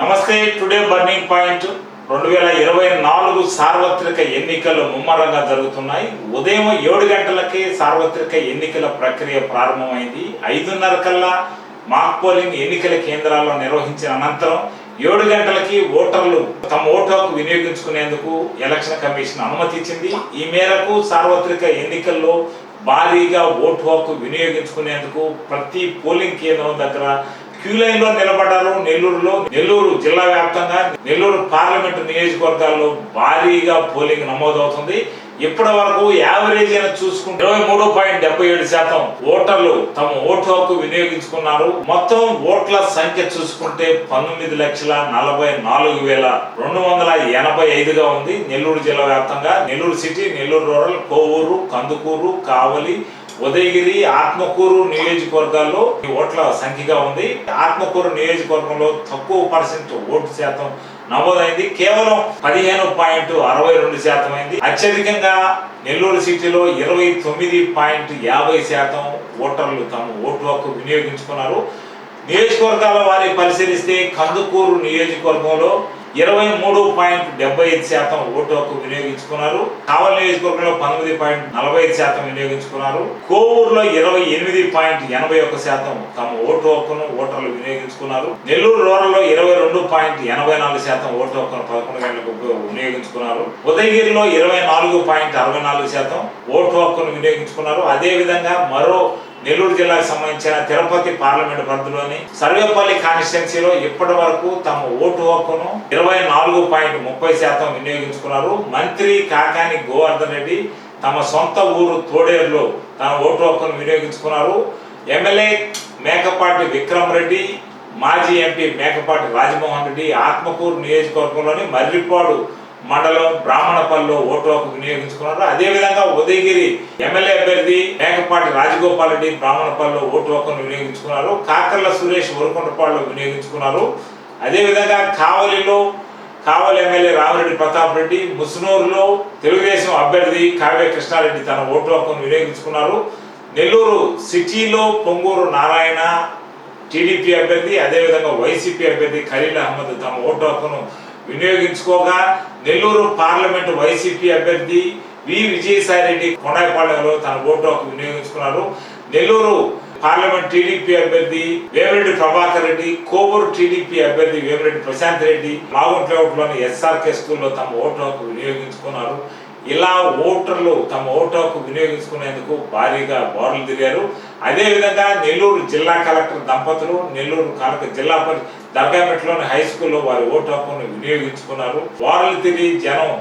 నమస్తే today burning point. రెండు వేల ఇరవై నాలుగు సార్వత్రిక ఎన్నికలు ముమ్మరంగా జరుగుతున్నాయి. ఉదయం ఏడు గంటలకే సార్వత్రిక ఎన్నికల ప్రక్రియ ప్రారంభమైంది. ఐదున్నర కల్లా మాక్ పోలింగ్ ఎన్నికల కేంద్రాల్లో నిర్వహించిన అనంతరం ఏడు గంటలకి ఓటర్లు తమ ఓటు హక్కు వినియోగించుకునేందుకు ఎలక్షన్ కమిషన్ అనుమతి ఇచ్చింది. ఈ మేరకు సార్వత్రిక ఎన్నికల్లో భారీగా ఓటు హక్కు వినియోగించుకునేందుకు ప్రతి పోలింగ్ కేంద్రం దగ్గర క్యూ లైన్లో నిలబడ్డారు. నెల్లూరులో నెల్లూరు జిల్లా వ్యాప్తంగా నెల్లూరు పార్లమెంటు నియోజకవర్గాల్లో భారీగా పోలింగ్ నమోదవుతుంది. ఇప్పటి వరకు యావరేజ్ అయినా చూసుకుంటే ఇరవై మూడు పాయింట్ డెబ్బై ఏడు శాతం ఓటర్లు తమ ఓటు హక్కు వినియోగించుకున్నారు. మొత్తం ఓట్ల సంఖ్య చూసుకుంటే పంతొమ్మిది లక్షల నలభై నాలుగు వేల రెండు వందల ఎనభై ఐదుగా ఉంది. నెల్లూరు జిల్లా వ్యాప్తంగా నెల్లూరు సిటీ నెల్లూరు రూరల్ కోవూరు కందుకూరు కావలి ఉదయగిరి ఆత్మకూరు నియోజకవర్గాల్లో ఈ ఓట్ల సంఖ్యగా ఉంది. ఆత్మకూరు నియోజకవర్గంలో తక్కువ పర్సెంట్ ఓటు శాతం నమోదైంది. కేవలం పదిహేను పాయింట్ అరవై రెండు శాతం అయింది. అత్యధికంగా నెల్లూరు సిటీలో ఇరవై తొమ్మిది పాయింట్ యాభై శాతం ఓటర్లు తమ ఓటు హక్కు వినియోగించుకున్నారు. నియోజకవర్గాల వారి పరిశీలిస్తే కందుకూరు నియోజకవర్గంలో ఇరవై మూడు పాయింట్ డెబ్బై ఐదు శాతం ఓటు హక్కు వినియోగించుకున్నారు. కావల నియోజకవర్గంలో పంతొమ్మిది పాయింట్ నలభై ఐదు శాతం వినియోగించుకున్నారు. కోవూరులో ఇరవై ఎనిమిది పాయింట్ ఎనభై ఒక్క శాతం తమ ఓటు హక్కును ఓటర్లు వినియోగించుకున్నారు. నెల్లూరు రూరల్లో ఇరవై రెండు పాయింట్ ఎనభై నాలుగు శాతం ఓటు హక్కును పదకొండు గంటలకు వినియోగించుకున్నారు. ఉదయగిరిలో ఇరవై నాలుగు పాయింట్ అరవై నాలుగు శాతం ఓటు హక్కును వినియోగించుకున్నారు. అదేవిధంగా మరో నెల్లూరు జిల్లాకు సంబంధించిన తిరుపతి పార్లమెంట్ పరిధిలోని సర్వేపల్లి కాన్స్టిట్యున్సీలో ఇప్పటి వరకు తమ ఓటు హక్కును ఇరవై నాలుగు పాయింట్ ముప్పై శాతం వినియోగించుకున్నారు. మంత్రి కాకాని గోవర్ధన్ రెడ్డి తమ సొంత ఊరు తోడేరులో తన ఓటు హక్కును వినియోగించుకున్నారు. ఎమ్మెల్యే మేకపాటి విక్రమ్ రెడ్డి మాజీ ఎంపీ మేకపాటి రాజమోహన్ రెడ్డి ఆత్మకూరు నియోజకవర్గంలోని మర్రిపాడు మండలం బ్రాహ్మణపల్లిలో ఓటు హక్కు వినియోగించుకున్నారు? అదేవిధంగా ఉదయగిరి ఎమ్మెల్యే అభ్యర్థి మేకపాటి రాజగోపాల్ రెడ్డి బ్రాహ్మణపల్లిలో ఓటు హక్కును వినియోగించుకున్నారు. కాకర్ల సురేష్ ఉరకొండపాడులో వినియోగించుకున్నారు. అదేవిధంగా కావలిలో కావలి ఎమ్మెల్యే రామిరెడ్డి ప్రతాప్ రెడ్డి ముసునూరులో తెలుగుదేశం అభ్యర్థి కావ్య కృష్ణారెడ్డి తన ఓటు హక్కును వినియోగించుకున్నారు. నెల్లూరు సిటీలో పొంగూరు నారాయణ టీడీపీ అభ్యర్థి అదేవిధంగా వైసీపీ అభ్యర్థి ఖలీల్ అహ్మద్ తమ ఓటు హక్కును వినియోగించుకోగా నెల్లూరు పార్లమెంటు వైసీపీ అభ్యర్థి వి. విజయసాయిరెడ్డి కొండాయిపాళ్యంలో తన ఓటు హక్కు వినియోగించుకున్నారు. నెల్లూరు పార్లమెంట్ టీడీపీ అభ్యర్థి వేమిరెడ్డి ప్రభాకర్ రెడ్డి కోవూరు టీడీపీ అభ్యర్థి వేమిరెడ్డి ప్రశాంత్ రెడ్డి మాగుంట్లేవుట్లోని ఎస్ఆర్కే స్కూల్లో తమ ఓటు హక్కు వినియోగించుకున్నారు. ఇలా ఓటర్లు తమ ఓటు హక్కు వినియోగించుకునేందుకు భారీగా బారులు తిరిగారు. అదేవిధంగా నెల్లూరు జిల్లా కలెక్టర్ దంపతులు నెల్లూరు కలెక్టర్ జిల్లా దర్గామెట్లోని హై స్కూల్లో వారి ఓటు హక్కును వినియోగించుకున్నారు. బారులు తిరిగి జనం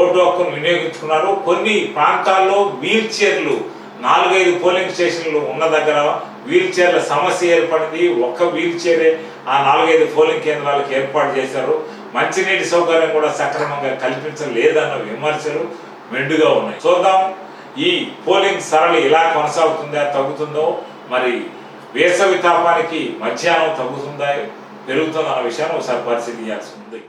ఓటు హక్కును వినియోగించుకున్నారు. కొన్ని ప్రాంతాల్లో వీల్ చైర్లు నాలుగైదు పోలింగ్ స్టేషన్లు ఉన్న దగ్గర వీల్ చైర్ల సమస్య ఏర్పడింది. ఒక్క వీల్ చైరే ఆ నాలుగైదు పోలింగ్ కేంద్రాలకు ఏర్పాటు చేశారు. మంచినీటి సౌకర్యం కూడా సక్రమంగా కల్పించలేదన్న విమర్శలు మెండుగా ఉన్నాయి. చూద్దాం ఈ పోలింగ్ సరళి ఇలా కొనసాగుతుందా తగ్గుతుందో. మరి వేసవి తాపానికి మధ్యాహ్నం తగ్గుతుందా? పెరుగుతుందన్న విషయాన్ని ఒకసారి పరిశీలించాల్సి ఉంది